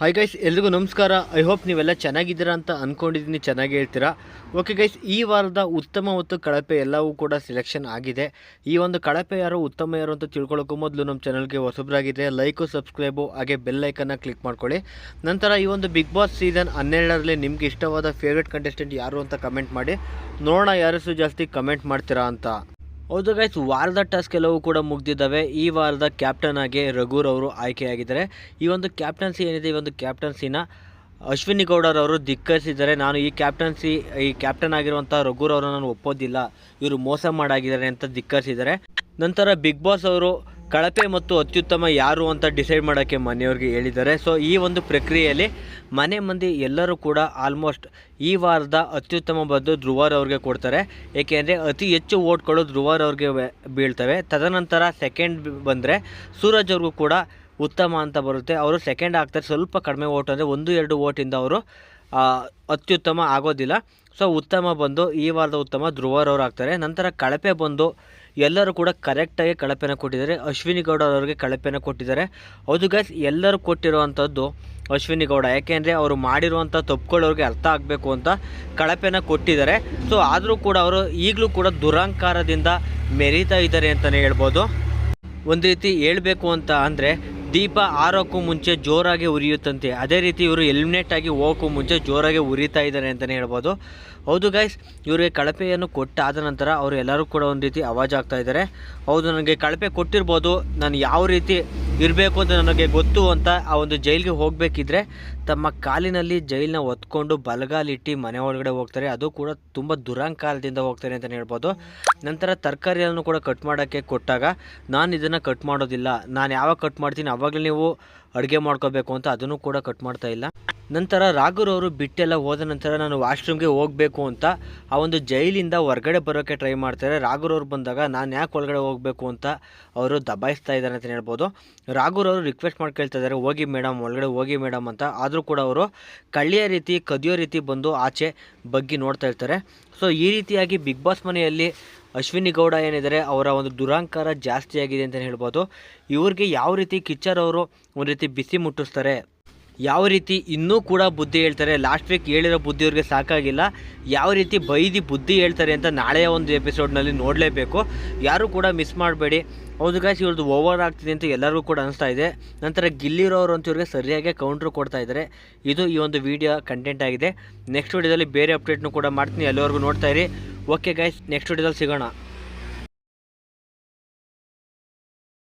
Hi guys ಎಲ್ರಿಗೂ ನಮಸ್ಕಾರ. I hope ನೀವೆಲ್ಲ ಚೆನ್ನಾಗಿದ್ದೀರಾ ಅಂತ ಅಂದ್ಕೊಂಡಿದ್ದೀನಿ ಚೆನ್ನಾಗಿ ಹೇಳ್ತೀರಾ? ಓಕೆ ಗೈಸ್ ಈ ವಾರದ ಉತ್ತಮ ಮತ್ತು ಕಳಪೆ ಎಲ್ಲವೂ ಕೂಡ ಸೆಲೆಕ್ಷನ್ ಆಗಿದೆ. ಈ ಒಂದು ಕಳಪೆ ಯಾರು, ಉತ್ತಮ ಯಾರು ಅಂತ ತಿಳ್ಕೊಳ್ಳೋಕ್ಕೂ ಮೊದಲು ನಮ್ಮ ಚಾನಲ್ಗೆ ಹೊಸಬ್ರಾಗಿದೆ ಲೈಕು ಸಬ್ಸ್ಕ್ರೈಬು ಹಾಗೆ ಬೆಲ್ ಐಕನ್ನ ಕ್ಲಿಕ್ ಮಾಡ್ಕೊಳ್ಳಿ. ನಂತರ ಈ ಒಂದು ಬಿಗ್ ಬಾಸ್ ಸೀಸನ್ ಹನ್ನೆರಡರಲ್ಲಿ ನಿಮ್ಗೆ ಇಷ್ಟವಾದ ಫೇವ್ರೆಟ್ ಕಂಟೆಸ್ಟೆಂಟ್ ಯಾರು ಅಂತ ಕಮೆಂಟ್ ಮಾಡಿ. ನೋಡೋಣ ಯಾರಷ್ಟು ಜಾಸ್ತಿ ಕಮೆಂಟ್ ಮಾಡ್ತೀರಾ ಅಂತ. ಹೌದು ಗೈಸ್ ವಾರದ ಟಾಸ್ಕ್ ಎಲ್ಲವೂ ಕೂಡ ಮುಗ್ದಿದ್ದಾವೆ. ಈ ವಾರದ ಕ್ಯಾಪ್ಟನ್ ಆಗಿ ರಘುರ್ ಅವರು ಆಯ್ಕೆಯಾಗಿದ್ದಾರೆ. ಈ ಒಂದು ಕ್ಯಾಪ್ಟನ್ಸಿ ಏನಿದೆ, ಈ ಒಂದು ಕ್ಯಾಪ್ಟನ್ಸಿನ ಅಶ್ವಿನಿ ಗೌಡರವರು ಧಿಕ್ಕರಿಸಿದ್ದಾರೆ. ನಾನು ಈ ಕ್ಯಾಪ್ಟನ್ಸಿ ಈ ಕ್ಯಾಪ್ಟನ್ ಆಗಿರುವಂಥ ರಘುರ್ ಅವರನ್ನು ನಾನು ಒಪ್ಪೋದಿಲ್ಲ. ಇವರು ಮೋಸ ಮಾಡಾಗಿದ್ದಾರೆ ಅಂತ ಧಿಕ್ಕರಿಸಿದ್ದಾರೆ. ನಂತರ ಬಿಗ್ ಬಾಸ್ ಅವರು ಕಳಪೆ ಮತ್ತು ಅತ್ಯುತ್ತಮ ಯಾರು ಅಂತ ಡಿಸೈಡ್ ಮಾಡೋಕ್ಕೆ ಮನೆಯವ್ರಿಗೆ ಹೇಳಿದ್ದಾರೆ. ಸೊ ಈ ಒಂದು ಪ್ರಕ್ರಿಯೆಯಲ್ಲಿ ಮನೆ ಮಂದಿ ಎಲ್ಲರೂ ಕೂಡ ಆಲ್ಮೋಸ್ಟ್ ಈ ವಾರದ ಅತ್ಯುತ್ತಮ ಬಂದು ಧ್ರುವರ್ ಅವ್ರಿಗೆ ಕೊಡ್ತಾರೆ. ಏಕೆಂದರೆ ಅತಿ ಹೆಚ್ಚು ಓಟ್ಗಳು ಧ್ರುವರ್ ಅವ್ರಿಗೆ ಬೀಳ್ತವೆ. ತದನಂತರ ಸೆಕೆಂಡ್ ಬಂದರೆ ಸೂರಜ್ ಅವ್ರಿಗೂ ಕೂಡ ಉತ್ತಮ ಅಂತ ಬರುತ್ತೆ. ಅವರು ಸೆಕೆಂಡ್ ಆಗ್ತಾರೆ. ಸ್ವಲ್ಪ ಕಡಿಮೆ ಓಟ್ ಅಂದರೆ ಒಂದು, ಎರಡು ಓಟಿಂದ ಅವರು ಅತ್ಯುತ್ತಮ ಆಗೋದಿಲ್ಲ. ಸೊ ಉತ್ತಮ ಬಂದು ಈ ವಾರದ ಉತ್ತಮ ಧ್ರುವರವ್ರು ಆಗ್ತಾರೆ. ನಂತರ ಕಳಪೆ ಬಂದು ಎಲ್ಲರೂ ಕೂಡ ಕರೆಕ್ಟಾಗಿ ಕಳಪೆನ ಕೊಟ್ಟಿದ್ದಾರೆ. ಅಶ್ವಿನಿ ಗೌಡ ಅವರಿಗೆ ಕಳಪೆನ ಕೊಟ್ಟಿದ್ದಾರೆ. ಹೌದು ಗೈಸ್ ಎಲ್ಲರೂ ಕೊಟ್ಟಿರುವಂಥದ್ದು ಅಶ್ವಿನಿ ಗೌಡ. ಯಾಕೆಂದರೆ ಅವರು ಮಾಡಿರುವಂಥ ತಪ್ಪುಗಳವ್ರಿಗೆ ಅರ್ಥ ಆಗಬೇಕು ಅಂತ ಕಳಪೆನ ಕೊಟ್ಟಿದ್ದಾರೆ. ಸೊ ಆದರೂ ಕೂಡ ಅವರು ಈಗಲೂ ಕೂಡ ದುರಹಂಕಾರದಿಂದ ಮೆರೀತಾ ಇದ್ದಾರೆ ಅಂತಲೇ ಹೇಳ್ಬೋದು. ಒಂದು ರೀತಿ ಹೇಳಬೇಕು ಅಂತ ಅಂದರೆ ದೀಪ ಆರೋಕ್ಕೂ ಮುಂಚೆ ಜೋರಾಗಿ ಉರಿಯುತ್ತಂತೆ. ಅದೇ ರೀತಿ ಇವರು ಎಲಿಮಿನೇಟ್ ಆಗಿ ಹೋಗೋಕ್ಕೂ ಮುಂಚೆ ಜೋರಾಗಿ ಉರಿತಾ ಇದ್ದಾರೆ ಅಂತಲೇ ಹೇಳ್ಬೋದು. ಹೌದು ಗೈಸ್ ಇವರಿಗೆ ಕಳಪೆಯನ್ನು ಕೊಟ್ಟಾದ ನಂತರ ಅವರು ಎಲ್ಲರೂ ಕೂಡ ಒಂದು ರೀತಿ ಅವಾಜ್ ಆಗ್ತಾ ಇದ್ದಾರೆ. ಹೌದು, ನನಗೆ ಕಳಪೆ ಕೊಟ್ಟಿರ್ಬೋದು. ನಾನು ಯಾವ ರೀತಿ ಇರಬೇಕು ಅಂತ ನನಗೆ ಗೊತ್ತು ಅಂತ ಆ ಒಂದು ಜೈಲಿಗೆ ಹೋಗಬೇಕಿದ್ರೆ ತಮ್ಮ ಕಾಲಿನಲ್ಲಿ ಜೈಲನ್ನ ಒತ್ಕೊಂಡು ಬಲಗಾಲಿಟ್ಟು ಮನೆ ಒಳಗಡೆ ಹೋಗ್ತಾರೆ. ಅದು ಕೂಡ ತುಂಬ ದುರಂಕಾಲದಿಂದ ಹೋಗ್ತಾರೆ ಅಂತಲೇ ಹೇಳ್ಬೋದು. ನಂತರ ತರಕಾರಿಯನ್ನು ಕೂಡ ಕಟ್ ಮಾಡೋಕ್ಕೆ ಕೊಟ್ಟಾಗ, ನಾನು ಇದನ್ನು ಕಟ್ ಮಾಡೋದಿಲ್ಲ. ನಾನು ಯಾವಾಗ ಕಟ್ ಮಾಡ್ತೀನಿ ಆವಾಗಲೇ ನೀವು ಅಡುಗೆ ಮಾಡ್ಕೋಬೇಕು ಅಂತ ಅದನ್ನು ಕೂಡ ಕಟ್ ಮಾಡ್ತಾ ಇಲ್ಲ. ನಂತರ ರಾಘುರ್ ಅವರು ಬಿಟ್ಟೆಲ್ಲ ಹೋದ ನಂತರ ನಾನು ವಾಶ್ರೂಮ್ಗೆ ಹೋಗಬೇಕು ಅಂತ ಆ ಒಂದು ಜೈಲಿಂದ ಹೊರಗಡೆ ಬರೋಕ್ಕೆ ಟ್ರೈ ಮಾಡ್ತಾರೆ. ರಾಘುರ್ ಅವ್ರು ಬಂದಾಗ ನಾನು ಯಾಕೆ ಒಳಗಡೆ ಹೋಗಬೇಕು ಅಂತ ಅವರು ದಬಾಯಿಸ್ತಾ ಇದ್ದಾರೆ ಅಂತ ಹೇಳ್ಬೋದು. ರಾಘುರ್ ಅವರು ರಿಕ್ವೆಸ್ಟ್ ಮಾಡಿ ಕೇಳ್ತಾ ಇದ್ದಾರೆ, ಹೋಗಿ ಮೇಡಮ್, ಒಳಗಡೆ ಹೋಗಿ ಮೇಡಮ್ ಅಂತ. ಆದರೂ ಕೂಡ ಅವರು ಕಳ್ಳಿಯ ರೀತಿ, ಕದಿಯೋ ರೀತಿ ಬಂದು ಆಚೆ ಬಗ್ಗಿ ನೋಡ್ತಾ ಇರ್ತಾರೆ. ಸೊ, ಈ ರೀತಿಯಾಗಿ ಬಿಗ್ ಬಾಸ್ ಮನೆಯಲ್ಲಿ ಅಶ್ವಿನಿ ಗೌಡ ಏನಿದ್ದಾರೆ, ಅವರ ಒಂದು ದುರಾಂಕಾರ ಜಾಸ್ತಿ ಆಗಿದೆ ಅಂತಲೇ ಹೇಳ್ಬೋದು. ಇವ್ರಿಗೆ ಯಾವ ರೀತಿ ಕಿಚ್ಚರ್ ಅವರು ಒಂದು ರೀತಿ ಬಿಸಿ ಮುಟ್ಟಿಸ್ತಾರೆ ಯಾವ ರೀತಿ ಇನ್ನೂ ಕೂಡ ಬುದ್ಧಿ ಹೇಳ್ತಾರೆ? ಲಾಸ್ಟ್ ವೀಕ್ ಹೇಳಿರೋ ಬುದ್ಧಿ ಅವ್ರಿಗೆ ಸಾಕಾಗಿಲ್ಲ. ಯಾವ ರೀತಿ ಬೈದಿ ಬುದ್ಧಿ ಹೇಳ್ತಾರೆ ಅಂತ ನಾಳೆಯ ಒಂದು ಎಪಿಸೋಡ್ನಲ್ಲಿ ನೋಡಲೇಬೇಕು. ಯಾರೂ ಕೂಡ ಮಿಸ್ ಮಾಡಬೇಡಿ. ಹೌದು ಗಾಯ್ಸ್ ಇವ್ರದ್ದು ಓವರ್ ಆಗ್ತಿದೆ ಅಂತ ಎಲ್ಲರಿಗೂ ಕೂಡ ಅನಿಸ್ತಾ ಇದೆ. ನಂತರ ಗಿಲ್ಲಿರೋರು ಅಂತ ಇವ್ರಿಗೆ ಸರಿಯಾಗಿ ಕೌಂಟ್ರು ಕೊಡ್ತಾ ಇದ್ದಾರೆ. ಇದು ಈ ಒಂದು ವಿಡಿಯೋ ಕಂಟೆಂಟ್ ಆಗಿದೆ. ನೆಕ್ಸ್ಟ್ ವಿಡಿಯೋದಲ್ಲಿ ಬೇರೆ ಅಪ್ಡೇಟ್ನು ಕೂಡ ಮಾಡ್ತೀನಿ. ಎಲ್ಲರಿಗೂ ನೋಡ್ತಾ ಇರಿ. ಓಕೆ ಗಾಯ್ಸ್ ನೆಕ್ಸ್ಟ್ ವಿಡಿಯೋದಲ್ಲಿ ಸಿಗೋಣ.